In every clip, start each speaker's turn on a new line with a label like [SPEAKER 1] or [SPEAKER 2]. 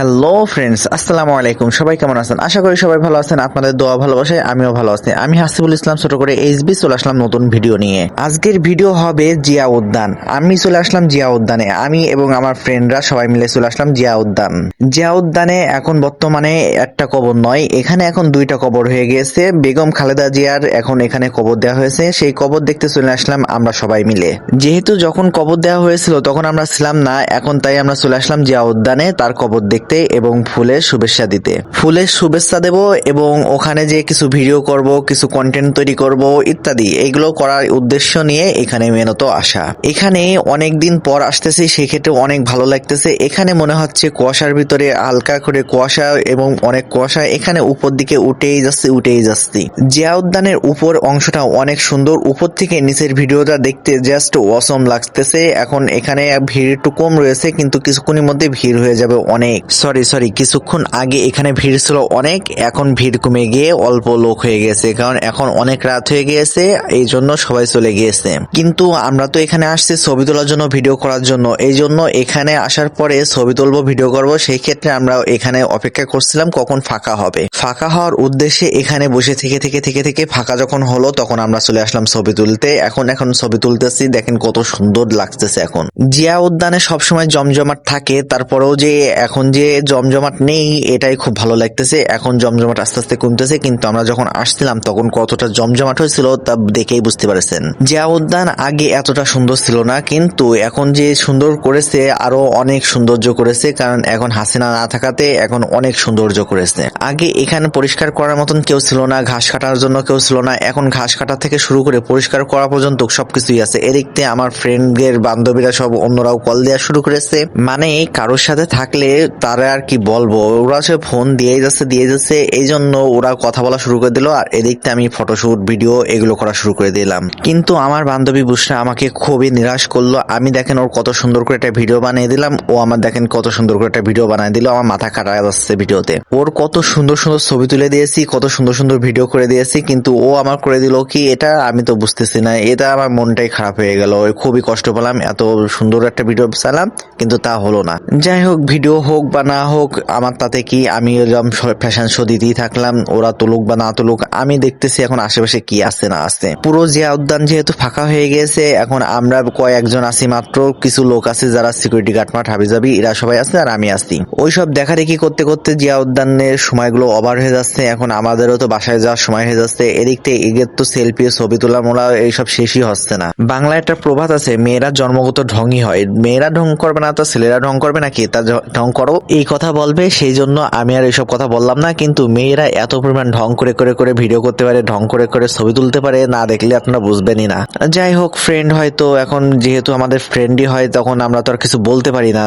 [SPEAKER 1] Hello friends আসসালামু আলাইকুম। সবাই কেমন আছেন? আশা করি সবাই ভালো আছেন। আপনাদের দোয়া ভালোবাসায় আমিও ভালো আছি। আমি হাসিবুল ইসলাম ছোট করে এইচবি চলে আসলাম নতুন ভিডিও নিয়ে। আজকের ভিডিও হবে জিয়া উদ্যান। আমি চলে আসলাম জিয়া উদ্যানে। আমি এবং আমার ফ্রেন্ডরা সবাই মিলে চলে আসলাম জিয়া উদ্যান। জিয়া উদ্যানে এখন বর্তমানে একটা কবর নয়। এখানে এখন দুইটা কবর হয়ে গিয়েছে। বেগম খালেদা জিয়ার এখন এখানে কবর দেওয়া হয়েছে। সেই কবর দেখতে চলে আসলাম আমরা সবাই মিলে। যেহেতু যখন কবর দেওয়া হয়েছিল তখন আমরা ছিলাম না। এখন তাই আমরা চলে আসলাম জিয়া উদ্যানে। তার কবর দেখতে এবং ফুলের শুভেচ্ছা দিতে। ফুলের শুভেচ্ছা দেব এবং ওখানে যে কিছু ভিডিও করব, কিছু কন্টেন্ট তৈরি করব, ইত্যাদি, এগুলো করার উদ্দেশ্য নিয়ে এখানে মেনত আসা। এখানে অনেক দিন পর আসতেছি, সেক্ষেত্রে অনেক ভালো লাগতেছে। এখানে মনে হচ্ছে কুয়াশার ভিতরে হালকা করে কুয়াশা এবং অনেক কুয়াশা এখানে উপর দিকে উঠেই যাচ্ছে, উঠেই যাচ্ছি। জিয়া উদ্যানের উপর অংশটা অনেক সুন্দর। উপর থেকে নিচের ভিডিওটা দেখতে জাস্ট অসম লাগতেছে। এখন এখানে ভিড় একটু কম রয়েছে, কিন্তু কিছুক্ষণের মধ্যে ভিড় হয়ে যাবে অনেক। সরি সরি, কিছুক্ষণ আগে এখানে ভিড় ছিল অনেক, এখন ভিড় কমে গিয়ে অল্প লোক হয়ে গেছে, কারণ এখন অনেক রাত হয়ে গিয়েছে এই জন্য সবাই চলে গিয়েছে। কিন্তু আমরা তো এখানে আসছি ছবি তোলার জন্য, ভিডিও করার জন্য, এই জন্য এখানে আসার পরে ছবি তুলবো, ভিডিও করব, সেই ক্ষেত্রে আমরা এখানে অপেক্ষা করছিলাম কখন ফাঁকা হবে। ফাঁকা হওয়ার উদ্দেশ্যে এখানে বসে থেকে থেকে থেকে থেকে ফাঁকা যখন হলো, তখন আমরা চলে আসলাম ছবি তুলতে। এখন এখন ছবি তুলতেছি, দেখেন কত সুন্দর লাগতেছে এখন। জিয়া উদ্যানে সবসময় জমজমাট থাকে, তারপরেও যে এখন যে জমজমাট নেই, এটাই খুব ভালো লাগতেছে। এখন জমজমাট আস্তে আস্তে কমতেছে, কিন্তু আমরা যখন আসছিলাম, তখন কতটা জমজমাট হয়েছিল তা দেখেই বুঝতে পারছেন। জিয়া উদ্যান আগে এতটা সুন্দর ছিল না, কিন্তু এখন যে সুন্দর করেছে, আরও অনেক সৌন্দর্য করেছে, কারণ এখন হাসিনা না থাকাতে এখন অনেক সৌন্দর্য করেছে। আগে এখানে পরিষ্কার করার মতন কেউ ছিল না, ঘাস কাটার জন্য কেউ ছিল না, এখন ঘাস কাটা থেকে শুরু করে পরিষ্কার করা পর্যন্ত সবকিছুই আছে। এদিক থেকে আমার ফ্রেন্ডদের বান্ধবীরা সব অন্যরাও কল দেওয়া শুরু করেছে। মানে কারোর সাথে থাকলে তারা আর কি বলব? ওরা সে ফোন দিয়ে যাচ্ছে দিয়ে যাচ্ছে এই জন্য ওরা কথা বলা শুরু করে দিল আর এদিকতে আমি ফটোশুট ভিডিও এগুলো করা শুরু করে দিলাম। কিন্তু আমার বান্ধবী বুসরা আমাকে খুবই নিরাশ করল। আমি দেখেন ওর কত সুন্দর করে একটা ভিডিও বানিয়ে দিলাম। ও আমার দেখেন কত সুন্দর করে একটা ভিডিও বানিয়ে দিল। আমার মাথা কাটা যাচ্ছে ভিডিওতে ওর কত সুন্দর সুন্দর ছবি তুলে দিয়েছি, কত সুন্দর সুন্দর ভিডিও করে দিয়েছি। কিন্তু ও আমার করে দিল কি, এটা আমি তো বুঝতেছি না। এটা আমার মনটাই খারাপ হয়ে গেল। খুবই কষ্ট পেলাম, এত সুন্দর একটা ভিডিও চালাম, কিন্তু তা হলো না। যাই হোক ভিডিও হোক বা না হোক, আমার তাতে কি আমি এরকম ফ্যাশন শো দিতেই থাকলাম, ওরা তুলুক বা না তুলুক, আমি দেখতেছি এখন আশেপাশে কি আছে না আছে। পুরো জিয়া উদ্যান যেহেতু ফাঁকা হয়ে গেছে, এখন আমরা কয়েকজন আছি মাত্র, কিছু লোক আছে যারা সিকিউরিটি গার্ড মাঠ হাবিজাবি এরা সবাই আছে আর আমি ওইসব দেখা দেখি করতে করতে জিয়া উদ্যানের সময়গুলো ওভার হয়ে যাচ্ছে, এখন আমাদেরও তো বাসায় যাওয়ার সময় হয়ে যাচ্ছে, এদিক থেকে এগের তো সেলফি ছবি তোলা মোলা এইসব শেষই হচ্ছে না। বাংলায় একটা প্রবাদ আছে, মেয়েরা জন্মগত ঢংই হয়, মেয়েরা ঢং করবে না, তো ছেলেরা ঢং করবে নাকি তা ঢং করো এই কথা বলবে, সেই জন্য আমি আর এইসব কথা বললাম না, কিন্তু মেয়েরা এত পরিমাণ ঢং করে করে করে ভিডিও করতে পারে, ঢং করে করে ছবি তুলতে পারে, না দেখলে আপনারা বুঝবেনই না। যাই হোক ফ্রেন্ড হয়তো এখন যেহেতু আমাদের ফ্রেন্ডই হয়, তখন আমরা তো আর কিছু বলতে পারি না।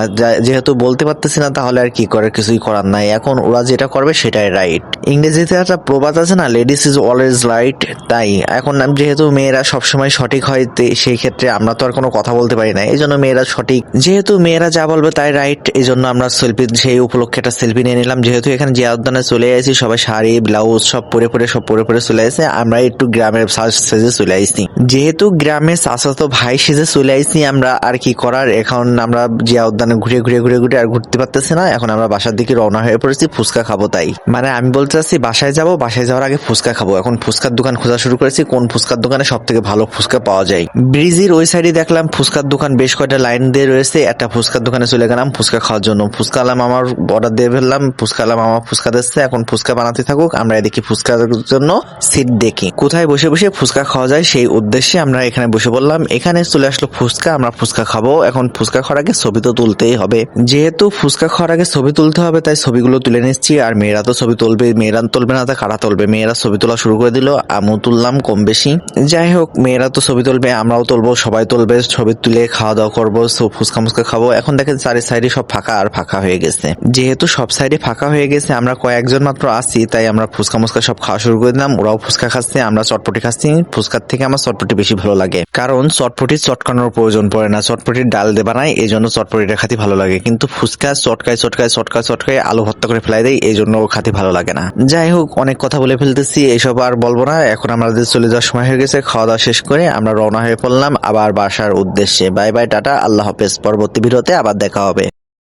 [SPEAKER 1] যেহেতু বলতে পারতেছি না, তাহলে আর কি করার কিছুই করার নাই। এখন ওরা যেটা করবে, সেটাই রাইট ইংরেজিতে একটা প্রবাদ আছে না লেডিস ইজ অলওয়েজ রাইট তাই। এখন যেহেতু মেয়েরা সবসময় সঠিক হয় সেই ক্ষেত্রে আমরা তো আর কোনো কথা বলতে পারি না, এই জন্য মেয়েরা সঠিক। যেহেতু মেয়েরা যা বলবে তাই রাইট এই জন্য আমরা সেলফি সেই উপলক্ষে একটা সেলফি নিয়ে নিলাম। যেহেতু এখানে জিয়া উদ্যানে চলে আসি সবাই শাড়ি ব্লাউজ সব পরে পরে, সব পরে পরে চলে আসে আমরা একটু গ্রামের সাজ চলে আসছি যেহেতু গ্রামের চাচাতো ভাই সেজে চলে আসছি আমরা আর কি করার? এখন আমরা জিয়া উদ্যানে ঘুরে ঘুরে ঘুরে ঘুরে আর ঘুরতে পারতেছি না। এখন আমরা বাসার দিকে রওনা হয়ে পড়েছি, ফুচকা খাব তাই। মানে আমি বলতে চাচ্ছি, বাসায় যাব, বাসায় যাওয়ার আগে ফুচকা খাব। এখন ফুচকার দোকান খোঁজা শুরু করেছি, কোন ফুচকার দোকানে সব থেকে ভালো ফুচকা পাওয়া যায়। ব্রিজের ওই সাইডে দেখলাম ফুচকার দোকান বেশ কয়টা লাইন দিয়ে রয়েছে। একটা ফুচকার দোকানে চলে গেলাম ফুচকা খাওয়ার জন্য। ফুচকা আলাম আমার অর্ডার দিয়ে ফেললাম ফুচকা আলাম আমার ফুচকা দিচ্ছে, এখন ফুচকা বানাতে থাকুক, আমরা এদিকে ফুচকার জন্য সিট দেখি। কোথায় বসে বসে ফুচকা খাওয়া যায় সেই উদ্দেশ্যে আমরা এখানে বসে বললাম এখানে চলে আসলো ফুচকা, আমরা ফুচকা খাব। এখন ফুচকা খাওয়ার আগে ছবি তো তুলতেই হবে। যেহেতু ফুচকা খাওয়ার আগে ছবি তুলতে হবে, তাই ছবিগুলো তুলে নিচ্ছি। আর মেয়েরা তো ছবি তুলবে, মেয়েরা তুলবে না, তা কারা তুলবে? মেয়েরা ছবি তোলা শুরু করে দিল, আমিও তুললাম কম বেশি। যাই হোক, মেয়েরা তো ছবি তুলবে, আমরাও তুলবো, সবাই তুলবে, ছবি তুলে খাওয়া দাওয়া করব ফুচকা মুচকা খাব। এখন দেখেন চারি সাইডে সব ফাঁকা আর ফাঁকা হয়ে গেছে। যেহেতু সব সাইডে ফাঁকা হয়ে গেছে, আমরা কয়েকজন মাত্র আছি, তাই আমরা ফুচকা মুচকা সব খাওয়া শুরু করে দিলাম। ওরাও ফুচকা খাচ্ছে, আমরা চটপটি খাচ্ছি। ফুচকার থেকে আমার চটপটি বেশি ভালো লাগে। কারণ চটপটি চটকানোর প্রয়োজন পড়ে না। চটপটির ডাল দে বানায় এই জন্য চটপটিটা খাতে ভালো লাগে। কিন্তু ফুচকা চটকায় চটকায় চটকায় চটকায় আলু ভর্তা করে ফেলাই দেয় এই জন্য খাতে ভালো লাগে না। যাই হোক, অনেক কথা বলে ফেলতেছি এইসব আর বলব না। এখন আমাদের চলে যাওয়ার সময় হয়ে গেছে, খাওয়া দাওয়া শেষ করে আমরা রওনা হয়ে পড়লাম আবার বাসার উদ্দেশ্যে। বাই বাই, টাটা, আল্লাহ হাফেজ। পরবর্তী ভিডিওতে আবার দেখা হবে।